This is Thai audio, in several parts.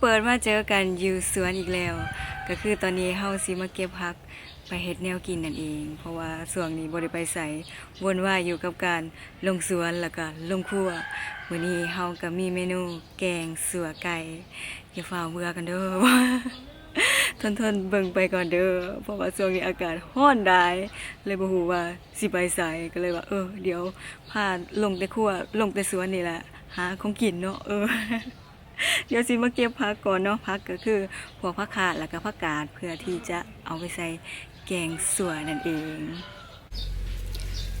เปิดมาเจอกันอยู่สวนอีกแล้ว ก็คือตอนนี้เฮาสิมาเก็บผักไปเฮ็ดแนวกินนั่นเอง เพราะว่าช่วงนี้บ่ได้ไปใส่วนว่ายอยู่กับการลงสวนแล้วก็ลงครัวมื้อนี้เฮาก็มีเมนูแกงสัวไก่อย่าฝ่าเบื่อกันเด้อทนทนๆเบิ่งไปก่อนเด้อ เพราะว่าช่วงนี้อากาศร้อนได้ เลยบ่ฮู้ว่าสิไปไสก็เลยว่า เออ เดี๋ยวพาลงแต่ครัวลงแต่สวนนี่แหละหาของกินเนาะเออ เดี๋ยวสิมาเก็บผักก่อนเนาะผักก็คือพวกผักขาดแล้วก็ผักกาดเพื่อที่จะเอาไปใส่แกงสัวนั่นเอง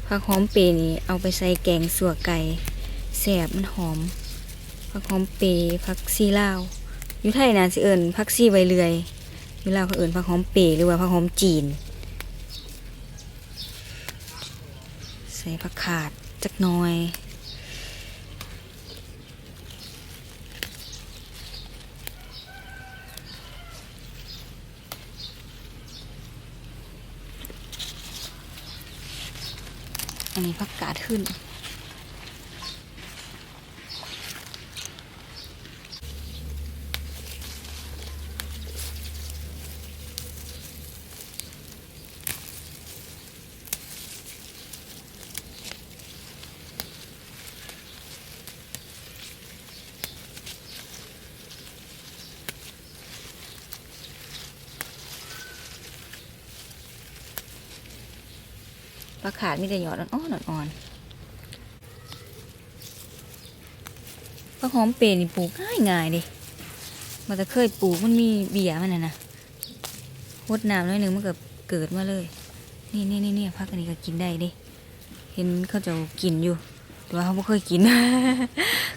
ผักหอมเปรย์นี่เอาไปใส่แกงสัวไก่แซ่บมันหอมผักหอมเปรย์ผักซีลาวอยู่ไทยนานสิเอิญผักซีใบเลื่อยเวลาวเขาเอิญผักหอมเปรย์หรือว่าผักหอมจีน ใส่ผักขาดจักน่อย อันนี้ผักกาดขึ้น ผักขาดมีแต่หยอดอ่อนๆอ่อนๆผักหอมเปรย์นี่ปลูกง่ายง่ายดิมันจะเคยปลูกมันมีเบี้ยมันน่ะนะหดน้ำน้อยหนึ่งมันก็เกิดมาเลย นี่นี่นี่นี่พักอันนี้ก็กินได้ดิเห็นเขาจะกินอยู่แต่ว่าเขาไม่เคยกิน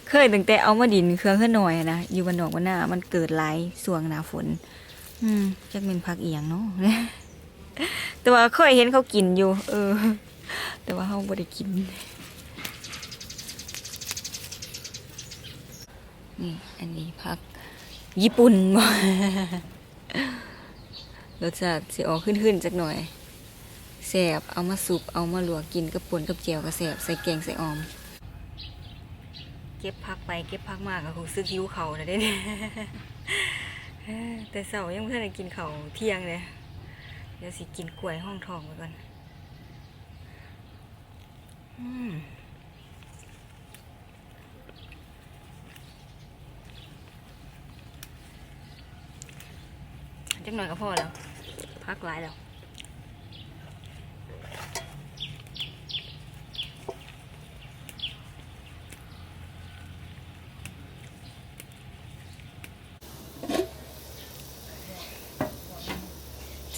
เคยตั้งแต่เอามาดินเครื่องขึ้นหน่อยนะอยู่บนนอกบนหน้ามันเกิดหลายส่วงหนาฝน อืมจักเป็นพักเอียงเนาะแต่ว่าเคยเห็นเขากินอยู่ เออ แต่ว่าเขาไม่ได้กิน นี่ อันนี้พัก ญี่ปุ่นบ่รสชาติสิออกขึ้นๆจักหน่อยแสบเอามาสุปเอามาลวกกินกับป่นกับเจียวก็แสบใส่แกงใส่ออม เก็บพักไปเก็บพักมากก็คงซื้อหิวเขานะเด้เนี่ยแต่เสายังไม่ทันได้กินเขาเที่ยงเลยเดี๋ยวสิกินกล้วยห้องทองไปก่อน จักหน่อยก็พอแล้ว พักหลายแล้ว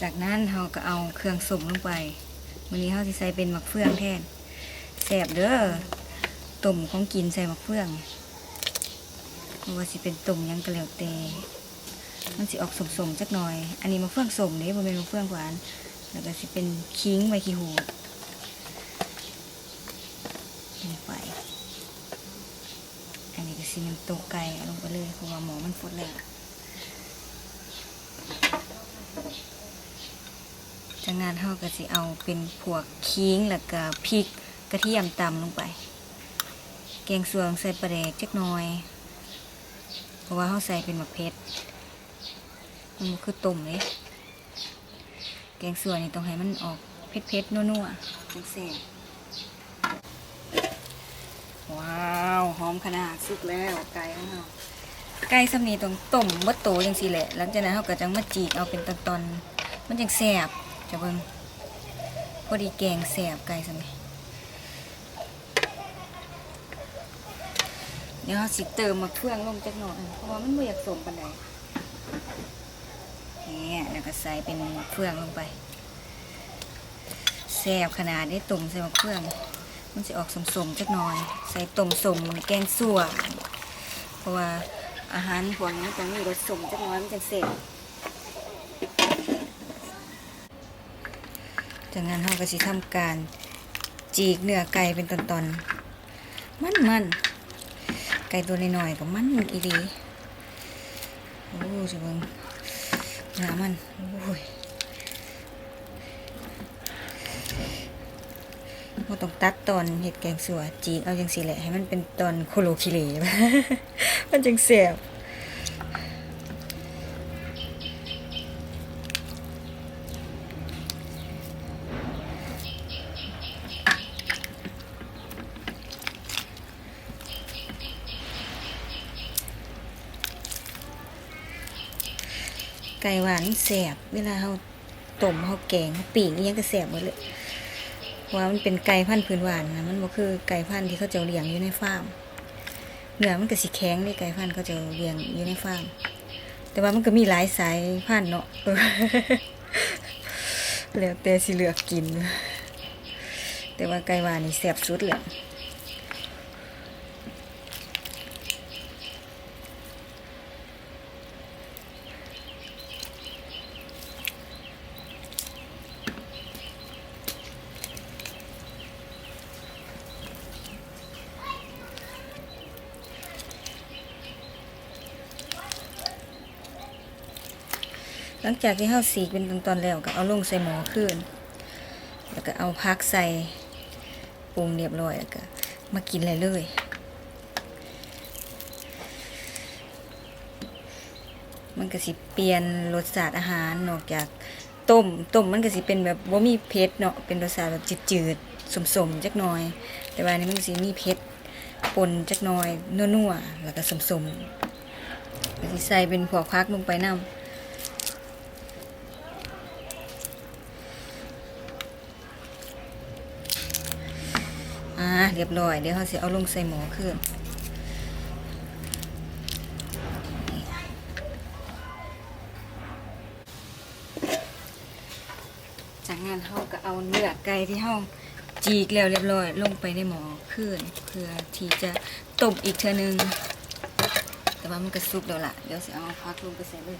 จากนั้นเราก็เอาเครื่องสุ่มลงไปวันนี้เราจะใส่เป็นหมักเฟืองแทน แสบเด้อต้มของกินใส่มักเฟืองว่าสิเป็นต้มยังก็แล้วแต่มันสิออกสมๆจักหน่อย อันนี้มักเฟืองสมเด้บ่เป็นมักเฟืองหวาน แล้วก็สิเป็นคิงใบขี้หูลงไปอันนี้ก็สิน้ำตกไก่ลงไปเลยเพราะว่าหมอมันฟดแล้วจากนั้นเราก็สิเอาเป็นพวกขิงแล้วก็พริก กระเทียมตำลงไป แกงสวงใส่ปลาแดกจักน่อย เพราะว่าเขาใส่เป็นมักเพชรมันคือต้มเลยแกงสวนนี่ต้องให้มันออกเผ็ดๆนัวๆจังแซ่บว้าวหอมขนาดสุกแล้วไก่ของเราไก่สำนีต้องต้มบัดโตจังสิแหละ หลังจากนั้นเขาก็จังมาจีกเอาเป็นตอนๆมันจังแซ่บจะเบิ่งพอดีแกงแสบไก่สัน ดี๋ยวเราสิเติมมาเครื่องลงจักหน่อยเพราะว่ามันไม่อยากสมปานใดนี่แล้วก็ใส่เป็นเครื่องลงไปแสบขนาดนี้ตุ่มใส่มะเครื่อง มันจะออกสมๆจักหน่อย ใส่ต้มสมแกงสั่วเพราะว่าอาหารพวกนี้มันต้องมีรสสมจักหน่อยมันจะแสบจจากนั้นเราก็สิทำการจีกเนื้อไก่เป็นตอนๆ มันมันๆ ไก่ตัวน้อยๆกับมันอีดีโอ้จะเบิ่งหนามันโอ้ยเราต้องตัดตอนเห็ดแกงสัวจีเอาจังสีแหละให้มันเป็นตอนโคโลคิเลมันจังเสียบ ไก่หวานแสบเวลาเฮาต้มเฮาแกงเฮาปิ้งอีหยังก็แสบหมดเลยเพราะว่ามันเป็นไก่พันธุ์พื้นบ้านนะมันบ่คือไก่พันธุ์ที่เขาจะเลี้ยงอยู่ในฟาร์มเนื้อมันก็สิแข็งนี่ไก่พันธุ์เขาจะเลี้ยงอยู่ในฟาร์มแต่ว่ามันก็มีหลายสายพันธุ์เนาะแล้วแต่สิเลือกกิน แต่ว่าไก่หวานนี่แสบสุดเลย หลังจากที่เฮาสีกเป็นตอนๆแล้วก็เอาลงใส่หม้อขึ้น แล้วก็เอาพักใส่ปรุงเรียบร้อยแล้วก็มากินเลยเลยมันก็สิเปลี่ยนรสชาติอาหารนอกจากต้มต้มมันก็สิเป็นแบบบ่ามีเผ็ดเนาะเป็นรสชาติแบบจืดๆสมๆจักหน่อย แต่ว่าอันนี้มันก็สิมีเผ็ดปนจักหน่อยนัวๆแล้วก็สมๆก็สิใส่เป็นพวกพักลงไปน้ำ อ่าเรียบร้อย เดี๋ยวเขาสิเอาลงใส่หมอขึ้นจากนั้นเขาก็เอาเนื้อไก่ที่เขาจีกแล้วเรียบร้อย ลงไปในหมอขึ้นเพื่อที่จะต้มอีกเทื่อนึง แต่ว่ามันก็สุกแล้วล่ะ เดี๋ยวสิเอาพักลงไปใส่เลย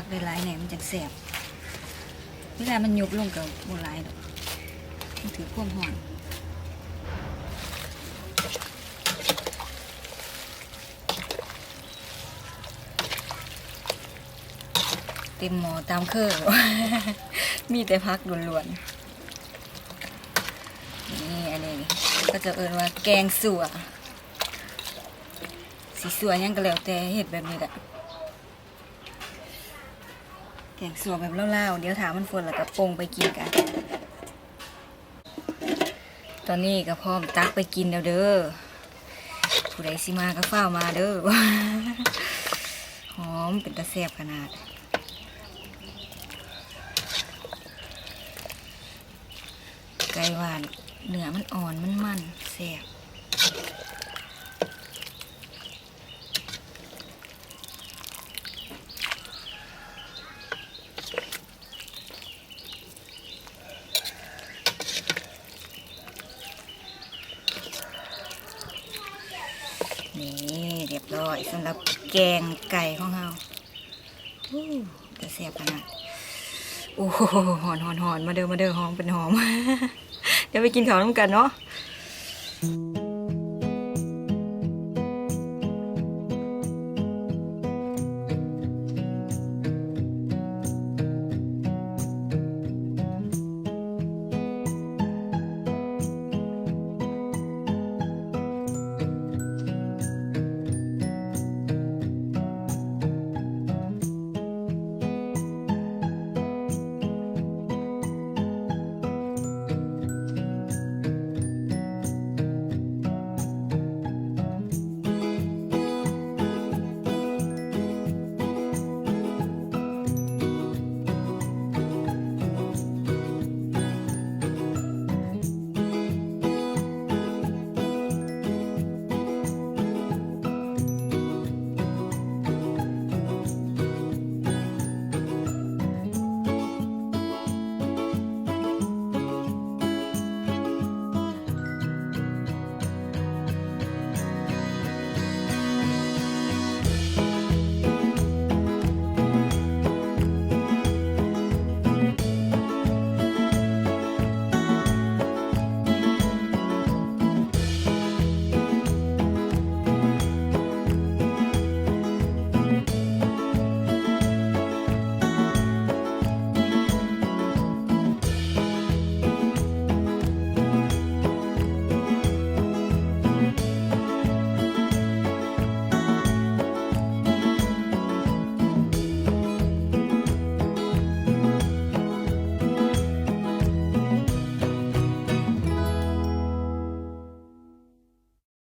พักได้หลายแหน่มันจังแสบเวลามันยุบลงกับโบหลายดอกมันถือความหอนเต็มหมอตามเครื่องมีแต่พักล้วนๆ นี่อันนี้ก็จะเอินว่าแกงสัวสีสัวหยังก็แล้วแต่เห็ดแบบนี้แหละ แกงสัวแบบเล่าๆ เดี๋ยวถามมันฝนแล้วก็ปงไปกินกัน ตอนนี้ก็พร้อมตักไปกินแล้วเด้อ ผู้ใดสิมาก็เฝ้ามาเด้อ หอมเป็นตะแซ่บขนาด ไก่หวานเนื้อมันอ่อนมันมันแซ่บ นี่เรียบร้อยสำหรับแกงไก่ของเราจะเสียบขนาดโอ้โหหอนหอนหอนมาเด้อมาเด้อหอมเป็นหอม เดี๋ยวไปกินข้าวน้ำกันเนาะ